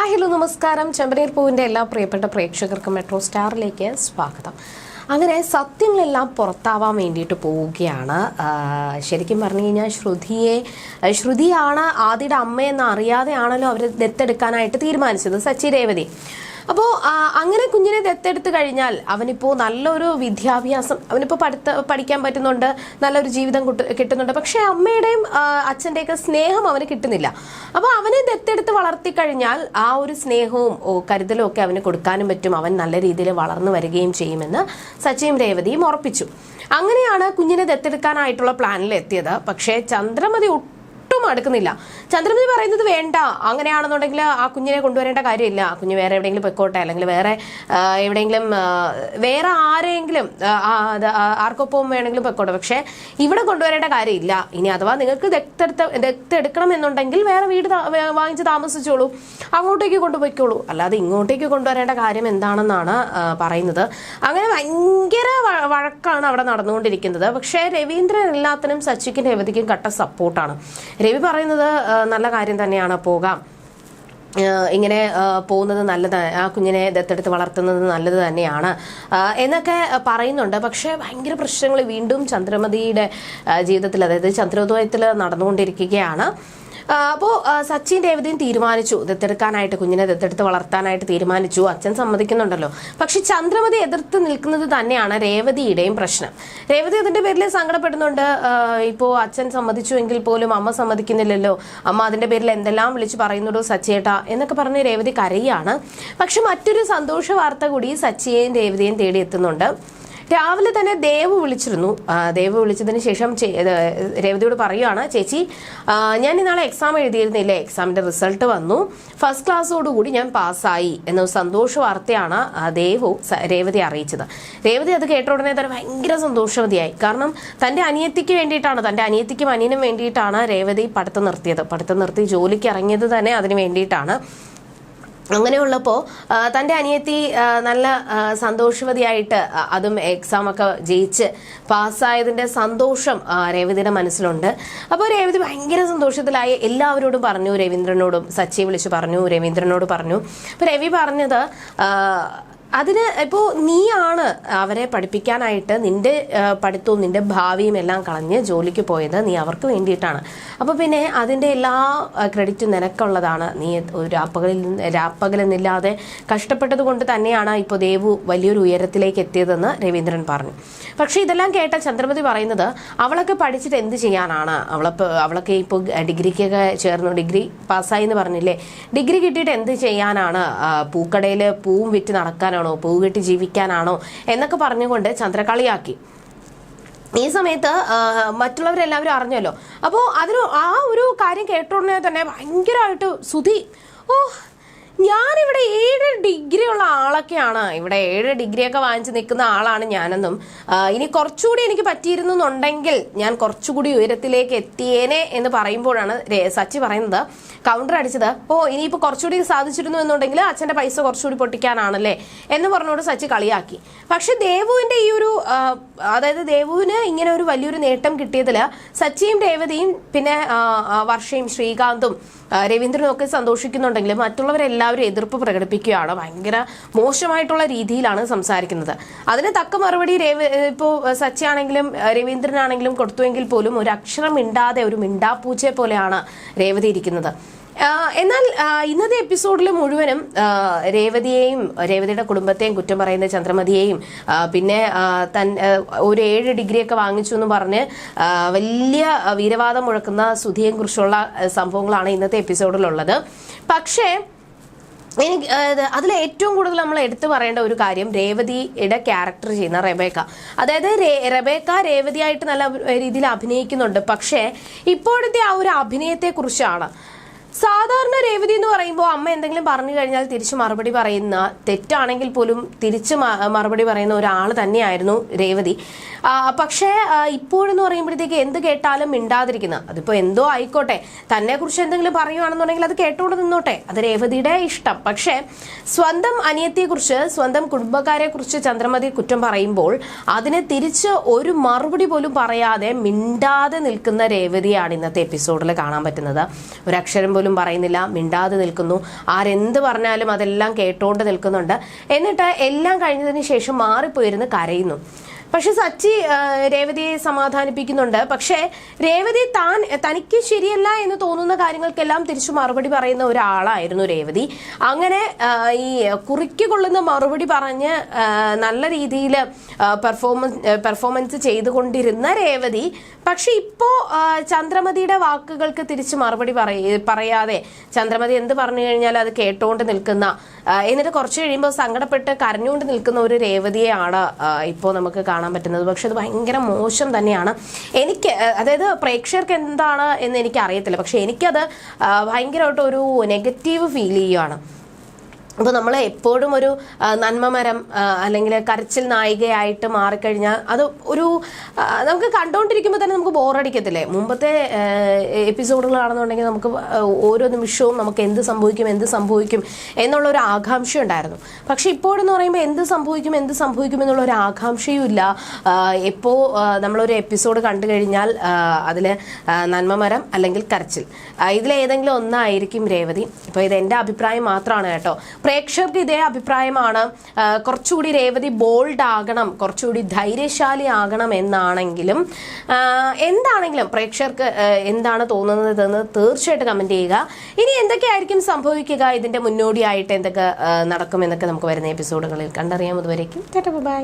Hi hello നമസ്കാരം. ചെമ്പനീർ പൂവിന്റെ എല്ലാ പ്രിയപ്പെട്ട പ്രേക്ഷകർക്കും മെട്രോ സ്റ്റാറിലേക്ക് സ്വാഗതം. അങ്ങനെ സത്യങ്ങളെല്ലാം പുറത്താവാൻ വേണ്ടിയിട്ട് പോവുകയാണ്. ശരിക്കും പറഞ്ഞു കഴിഞ്ഞാൽ ശ്രുതിയെ ശ്രുതിയാണ് ആദിയുടെ അമ്മയെന്ന് അറിയാതെയാണല്ലോ അവർ ദത്തെടുക്കാനായിട്ട് തീരുമാനിച്ചത്. സച്ചി രേവതി. അപ്പോൾ അങ്ങനെ കുഞ്ഞിനെ ദത്തെടുത്ത് കഴിഞ്ഞാൽ അവനിപ്പോ നല്ലൊരു വിദ്യാഭ്യാസം അവനിപ്പോ പഠിത്ത പഠിക്കാൻ പറ്റുന്നുണ്ട് നല്ലൊരു ജീവിതം കിട്ടുന്നുണ്ട്. പക്ഷേ അമ്മയുടെയും അച്ഛന്റെയൊക്കെ സ്നേഹം അവന് കിട്ടുന്നില്ല. അപ്പോൾ അവനെ ദത്തെടുത്ത് വളർത്തി കഴിഞ്ഞാൽ ആ ഒരു സ്നേഹവും കരുതലും ഒക്കെ അവന് കൊടുക്കാനും പറ്റും. അവൻ നല്ല രീതിയിൽ വളർന്നു വരികയും ചെയ്യുമെന്ന് സച്ചിയും രേവതിയും ഉറപ്പിച്ചു. അങ്ങനെയാണ് കുഞ്ഞിനെ ദത്തെടുക്കാനായിട്ടുള്ള പ്ലാനിൽ എത്തിയത്. പക്ഷേ ചന്ദ്രമതി ഒട്ടും അടുക്കുന്നില്ല. ചന്ദ്രമതി പറയുന്നത് വേണ്ട. അങ്ങനെയാണെന്നുണ്ടെങ്കിൽ ആ കുഞ്ഞിനെ കൊണ്ടുവരേണ്ട കാര്യമില്ല. കുഞ്ഞ് വേറെ എവിടെയെങ്കിലും പൊയ്ക്കോട്ടെ. അല്ലെങ്കിൽ വേറെ എവിടെയെങ്കിലും വേറെ ആരെങ്കിലും ആർക്കൊപ്പം വേണമെങ്കിലും പൊയ്ക്കോട്ടെ. പക്ഷേ ഇവിടെ കൊണ്ടുവരേണ്ട കാര്യമില്ല. ഇനി അഥവാ നിങ്ങൾക്ക് ദത്തെടുത്ത ദത്തെടുക്കണം എന്നുണ്ടെങ്കിൽ വേറെ വീട് വാങ്ങിച്ച് താമസിച്ചോളൂ. അങ്ങോട്ടേക്ക് കൊണ്ടുപോയിക്കോളൂ. അല്ലാതെ ഇങ്ങോട്ടേക്ക് കൊണ്ടുവരേണ്ട കാര്യം എന്താണെന്നാണ് പറയുന്നത്. അങ്ങനെ ഭയങ്കര വഴക്കാണ് അവിടെ നടന്നുകൊണ്ടിരിക്കുന്നത്. പക്ഷേ രവീന്ദ്രൻ എല്ലാത്തിനും സച്ചിക്കും രേവതിക്കും കട്ട സപ്പോർട്ടാണ് രവി പറയുന്നത് നല്ല കാര്യം തന്നെയാണ്. പോകാം. ഇങ്ങനെ പോകുന്നത് നല്ലത് ആ കുഞ്ഞിനെ ദത്തെടുത്ത് വളർത്തുന്നത് നല്ലത് തന്നെയാണ്. എന്നൊക്കെ പറയുന്നുണ്ട്. പക്ഷേ ഭയങ്കര പ്രശ്നങ്ങൾ വീണ്ടും ചന്ദ്രമതിയുടെ ജീവിതത്തിൽ അതായത് ചന്ദ്രോദയത്തിൽ നടന്നുകൊണ്ടിരിക്കുകയാണ്. അപ്പോൾ സച്ചിൻ രേവതിയും തീരുമാനിച്ചു. ദത്തെടുക്കാനായിട്ട് കുഞ്ഞിനെ ദത്തെടുത്ത് വളർത്താനായിട്ട് തീരുമാനിച്ചു. അച്ഛൻ സമ്മതിക്കുന്നുണ്ടല്ലോ. പക്ഷെ ചന്ദ്രമതി എതിർത്ത് നിൽക്കുന്നത് തന്നെയാണ് രേവതിയുടെയും പ്രശ്നം. രേവതി അതിന്റെ പേരിൽ സങ്കടപ്പെടുന്നുണ്ട്. ഇപ്പോ അച്ഛൻ സമ്മതിച്ചു എങ്കിൽ പോലും അമ്മ സമ്മതിക്കുന്നില്ലല്ലോ. അമ്മ അതിന്റെ പേരിൽ എന്തെല്ലാം വിളിച്ച് പറയുന്നുണ്ടോ സച്ചേട്ടാ എന്നൊക്കെ പറഞ്ഞ് രേവതി കരയാണ്. പക്ഷെ മറ്റൊരു സന്തോഷ വാർത്ത കൂടി സച്ചിയെയും രേവതിയെയും തേടി എത്തുന്നുണ്ട്. രാവിലെ തന്നെ ദേവ് വിളിച്ചിരുന്നു. ദേവ് വിളിച്ചതിന് ശേഷം രേവതിയോട് പറയുകയാണ് ചേച്ചി ഞാൻ ഇന്നാളെ എക്സാം എഴുതിയിരുന്നില്ലേ? എക്സാമിന്റെ റിസൾട്ട് വന്നു. ഫസ്റ്റ് ക്ലാസ്സോടുകൂടി ഞാൻ പാസ്സായി എന്ന സന്തോഷ വാർത്തയാണ് ദേവു രേവതി അറിയിച്ചത്. രേവതി അത് കേട്ട ഉടനെ തന്നെ ഭയങ്കര സന്തോഷവതിയായി. കാരണം തന്റെ അനിയത്തിക്ക് വേണ്ടിയിട്ടാണ് തന്റെ അനിയത്തിക്കും അനിയനും വേണ്ടിയിട്ടാണ് രേവതി പഠിത്തം നിർത്തിയത്. പഠിത്തം നിർത്തി ജോലിക്ക് ഇറങ്ങിയത് തന്നെ അതിന് വേണ്ടിയിട്ടാണ്. അങ്ങനെയുള്ളപ്പോൾ തന്റെ അനിയത്തി നല്ല സന്തോഷവതിയായിട്ട് അതും എക്സാം ഒക്കെ ജയിച്ച് പാസ്സായതിന്റെ സന്തോഷം രേവതിയുടെ മനസ്സിലുണ്ട്. അപ്പോൾ രേവതി ഭയങ്കര സന്തോഷത്തിലായി. എല്ലാവരോടും പറഞ്ഞു രവീന്ദ്രനോടും സച്ചി വിളിച്ച് പറഞ്ഞു രവീന്ദ്രനോട് പറഞ്ഞു. അപ്പോൾ രവി പറഞ്ഞത് അതിന് ഇപ്പോൾ നീയാണ് അവരെ പഠിപ്പിക്കാനായിട്ട് നിന്റെ പഠിത്തവും നിന്റെ ഭാവിയും എല്ലാം കളഞ്ഞ് ജോലിക്ക് പോയത് നീ അവർക്ക് വേണ്ടിയിട്ടാണ്. അപ്പോൾ പിന്നെ അതിന്റെ എല്ലാ ക്രെഡിറ്റും നിനക്കുള്ളതാണ്. നീ ഒരു രാപ്പകലിൽ നിന്ന് രാപ്പകലെന്നില്ലാതെ കഷ്ടപ്പെട്ടത് കൊണ്ട് തന്നെയാണ് ഇപ്പോൾ ദേവു വലിയൊരു ഉയരത്തിലേക്ക് എത്തിയതെന്ന് രവീന്ദ്രൻ പറഞ്ഞു. പക്ഷേ ഇതെല്ലാം കേട്ട ചന്ദ്രമതി പറയുന്നത് അവളൊക്കെ പഠിച്ചിട്ട് എന്ത് ചെയ്യാനാണ്? അവളപ്പോൾ അവളൊക്കെ ഇപ്പോൾ ഡിഗ്രിക്കൊക്കെ ചേർന്നു. ഡിഗ്രി പാസ്സായി എന്ന് പറഞ്ഞില്ലേ? ഡിഗ്രി കിട്ടിയിട്ട് എന്ത് ചെയ്യാനാണ്? പൂക്കടയിൽ പൂവും വിറ്റ് നടക്കാനാണോ പൂ കെട്ടി ജീവിക്കാനാണോ? എന്നൊക്കെ പറഞ്ഞുകൊണ്ട് ചന്ദ്രകളിയാക്കി. ഈ സമയത്ത് മറ്റുള്ളവരെല്ലാവരും അറിഞ്ഞല്ലോ. അപ്പോൾ അതിന് ആ ഒരു കാര്യം കേട്ടോടനെ തന്നെ ഭയങ്കരമായിട്ട് സുധി ഓ ഞാനിവിടെ ഏഴ് ഡിഗ്രി ഉള്ള ആളൊക്കെയാണ്. ഇവിടെ ഏഴ് ഡിഗ്രി ഒക്കെ വാങ്ങിച്ച് നിൽക്കുന്ന ആളാണ് ഞാനെന്നും. ഇനി കുറച്ചുകൂടി എനിക്ക് പറ്റിയിരുന്നു എന്നുണ്ടെങ്കിൽ ഞാൻ കുറച്ചുകൂടി ഉയരത്തിലേക്ക് എത്തിയേനെ എന്ന് പറയുമ്പോഴാണ് സച്ചി പറയുന്നത്. കൗണ്ടർ അടിച്ചത്. ഓ ഇനിയിപ്പോൾ കുറച്ചുകൂടി സാധിച്ചിരുന്നു എന്നുണ്ടെങ്കിൽ അച്ഛന്റെ പൈസ കുറച്ചുകൂടി പൊട്ടിക്കാനാണല്ലേ എന്ന് പറഞ്ഞുകൊണ്ട് സച്ചി കളിയാക്കി. പക്ഷെ ദേവുവിന്റെ ഈ ഒരു അതായത് ദേവുവിന് ഇങ്ങനെ ഒരു വലിയൊരു നേട്ടം കിട്ടിയതിൽ സച്ചിയും രേവതിയും പിന്നെ വർഷയും ശ്രീകാന്തും ആ, രവീന്ദ്രനും ഒക്കെ സന്തോഷിക്കുന്നുണ്ടെങ്കിലും മറ്റുള്ളവരെല്ലാവരും എതിർപ്പ് പ്രകടിപ്പിക്കുകയാണ്. ഭയങ്കര മോശമായിട്ടുള്ള രീതിയിലാണ് സംസാരിക്കുന്നത്. അതിന് തക്ക മറുപടി രേവ ഇപ്പോൾ സച്ചിയാണെങ്കിലും രവീന്ദ്രനാണെങ്കിലും കൊടുത്തുവെങ്കിൽ പോലും ഒരു അക്ഷരം മിണ്ടാതെ ഒരു മിണ്ടാപ്പൂച്ചയെ പോലെയാണ് രേവതി ഇരിക്കുന്നത്. എന്നാൽ ഇന്നത്തെ എപ്പിസോഡിൽ മുഴുവനും രേവതിയെയും രേവതിയുടെ കുടുംബത്തെയും കുറ്റം പറയുന്ന ചന്ദ്രമതിയെയും പിന്നെ തൻ ഒരു ഏഴ് ഡിഗ്രിയൊക്കെ വാങ്ങിച്ചു എന്ന് പറഞ്ഞ് വലിയ വീരവാദം മുഴക്കുന്ന സുധിയെ കുറിച്ചുള്ള സംഭവങ്ങളാണ് ഇന്നത്തെ എപ്പിസോഡിലുള്ളത് പക്ഷേ എനിക്ക് അതിൽ ഏറ്റവും കൂടുതൽ നമ്മൾ എടുത്തു പറയേണ്ട ഒരു കാര്യം രേവതിയുടെ ക്യാരക്ടർ ചെയ്യുന്ന റെബേക്ക. അതായത് റെബേക്ക രേവതിയായിട്ട് നല്ല രീതിയിൽ അഭിനയിക്കുന്നുണ്ട്. പക്ഷേ ഇപ്പോഴത്തെ ആ ഒരു അഭിനയത്തെ കുറിച്ചാണ് സാധാരണ രേവതി എന്ന് പറയുമ്പോൾ അമ്മ എന്തെങ്കിലും പറഞ്ഞു കഴിഞ്ഞാൽ തിരിച്ചു മറുപടി പറയുന്ന തെറ്റാണെങ്കിൽ പോലും തിരിച്ച് മറുപടി പറയുന്ന ഒരാൾ തന്നെയായിരുന്നു രേവതി. പക്ഷേ ഇപ്പോഴെന്ന് പറയുമ്പോഴത്തേക്ക് എന്ത് കേട്ടാലും മിണ്ടാതിരിക്കുന്ന അതിപ്പോൾ എന്തോ ആയിക്കോട്ടെ തന്നെ കുറിച്ച് എന്തെങ്കിലും പറയുവാണെന്നുണ്ടെങ്കിൽ അത് കേട്ടുകൊണ്ട് നിന്നോട്ടെ അത് രേവതിയുടെ ഇഷ്ടം. പക്ഷേ സ്വന്തം അനിയത്തെക്കുറിച്ച് സ്വന്തം കുടുംബക്കാരെ കുറിച്ച് ചന്ദ്രമതി കുറ്റം പറയുമ്പോൾ അതിനെ തിരിച്ച് ഒരു മറുപടി പോലും പറയാതെ മിണ്ടാതെ നിൽക്കുന്ന രേവതിയാണ് ഇന്നത്തെ എപ്പിസോഡിൽ കാണാൻ പറ്റുന്നത്. ഒരക്ഷരം പോലും പറയുന്നില്ല മിണ്ടാതെ നിൽക്കുന്നു. ആരെന്ത് പറഞ്ഞാലും അതെല്ലാം കേട്ടോണ്ട് നിൽക്കുന്നുണ്ട്. എന്നിട്ട് എല്ലാം കഴിഞ്ഞതിന് ശേഷം മാറിപ്പോയിരുന്ന് കരയുന്നു. പക്ഷെ സച്ചി രേവതിയെ സമാധാനിപ്പിക്കുന്നുണ്ട്. പക്ഷേ രേവതി താൻ തനിക്ക് ശരിയല്ല എന്ന് തോന്നുന്ന കാര്യങ്ങൾക്കെല്ലാം തിരിച്ചു മറുപടി പറയുന്ന ഒരാളായിരുന്നു രേവതി. അങ്ങനെ ഈ കുറിക്ക് കൊള്ളുന്ന മറുപടി പറഞ്ഞ് നല്ല രീതിയിൽ പെർഫോമൻസ് പെർഫോമൻസ് ചെയ്തുകൊണ്ടിരുന്ന രേവതി പക്ഷെ ഇപ്പോ ആ, ചന്ദ്രമതിയുടെ വാക്കുകൾക്ക് തിരിച്ച് മറുപടി പറയാതെ ചന്ദ്രമതി എന്ത് പറഞ്ഞു കഴിഞ്ഞാൽ അത് കേട്ടുകൊണ്ട് നിൽക്കുന്ന എന്നിട്ട് കുറച്ച് കഴിയുമ്പോൾ സങ്കടപ്പെട്ട് കരഞ്ഞുകൊണ്ട് നിൽക്കുന്ന ഒരു രേവതിയെയാണ് ഇപ്പോൾ നമുക്ക് കാണാൻ പറ്റുന്നത്. പക്ഷെ അത് ഭയങ്കര മോശം തന്നെയാണ്. എനിക്ക് അതായത് പ്രേക്ഷകർക്ക് എന്താണ് എന്ന് എനിക്ക് അറിയത്തില്ല പക്ഷെ എനിക്കത് ഭയങ്കരമായിട്ട് ഒരു നെഗറ്റീവ് ഫീൽ ചെയ്യുകയാണ് അപ്പോൾ നമ്മൾ എപ്പോഴും ഒരു നന്മമരം അല്ലെങ്കിൽ കരച്ചിൽ നായികയായിട്ട് മാറിക്കഴിഞ്ഞാൽ അത് ഒരു നമുക്ക് കണ്ടുകൊണ്ടിരിക്കുമ്പോൾ തന്നെ നമുക്ക് ബോറടിക്കത്തില്ലേ? മുമ്പത്തെ എപ്പിസോഡുകളാണെന്നുണ്ടെങ്കിൽ നമുക്ക് ഓരോ നിമിഷവും നമുക്ക് എന്ത് സംഭവിക്കും എന്ത് സംഭവിക്കും എന്നുള്ള ഒരു ആകാംക്ഷ ഉണ്ടായിരുന്നു. പക്ഷേ ഇപ്പോഴെന്ന് പറയുമ്പോൾ എന്ത് സംഭവിക്കും എന്ത് സംഭവിക്കും എന്നുള്ള ഒരു ആകാംക്ഷയും ഇല്ല. എപ്പോൾ നമ്മളൊരു എപ്പിസോഡ് കണ്ടു കഴിഞ്ഞാൽ അതിൽ നന്മമരം അല്ലെങ്കിൽ കരച്ചിൽ. ഇതിലേതെങ്കിലും ഒന്നായിരിക്കും രേവതി. ഇപ്പോൾ ഇത് എന്റെ അഭിപ്രായം മാത്രമാണ് കേട്ടോ. പ്രേക്ഷകർക്ക് ഇതേ അഭിപ്രായമാണ്. കുറച്ചുകൂടി രേവതി ബോൾഡ് ആകണം കുറച്ചുകൂടി ധൈര്യശാലി ആകണം എന്നാണെങ്കിലും എന്താണെങ്കിലും പ്രേക്ഷകർക്ക് എന്താണ് എന്താണ് തോന്നുന്നതെന്ന് തീർച്ചയായിട്ടും കമന്റ് ചെയ്യുക. ഇനി എന്തൊക്കെയായിരിക്കും സംഭവിക്കുക? ഇതിന്റെ മുന്നോടിയായിട്ട് എന്തൊക്കെ നടക്കും എന്നൊക്കെ നമുക്ക് വരുന്ന എപ്പിസോഡുകളിൽ കണ്ടറിയാം. അതുവരേക്കും ബൈ.